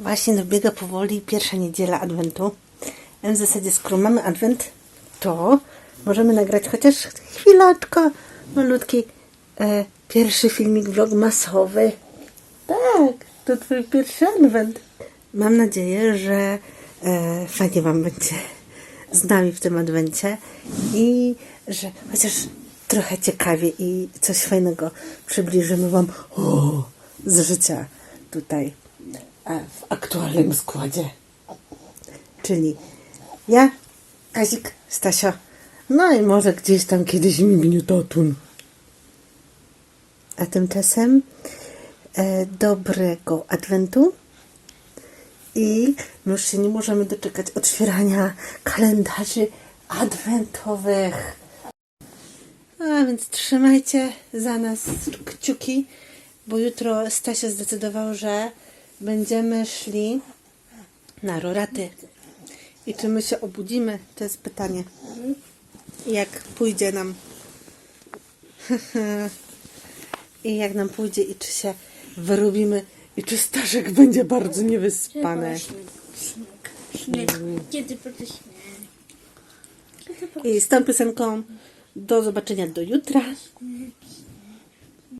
Właśnie dobiega powoli pierwsza niedziela Adwentu. W zasadzie, skoro mamy Adwent, to możemy nagrać chociaż chwileczkę malutki e, pierwszy filmik vlogmasowy. Tak, to twój pierwszy Adwent. Mam nadzieję, że e, fajnie Wam będzie z nami w tym Adwencie i że chociaż trochę ciekawie i coś fajnego przybliżymy Wam o, z życia tutaj w aktualnym składzie. Czyli ja, Kazik, Stasio, no i może gdzieś tam kiedyś mignie. A tymczasem e, dobrego Adwentu i my już się nie możemy doczekać otwierania kalendarzy adwentowych. A więc trzymajcie za nas kciuki, bo jutro Stasia zdecydował, że będziemy szli na roraty. I czy my się obudzimy? To jest pytanie. Jak pójdzie nam. I jak nam pójdzie i czy się wyrobimy i czy Staszek będzie bardzo niewyspany. Śnieg. Śnieg. Kiedy będzie śnieg? I z tą piosenką do zobaczenia do jutra.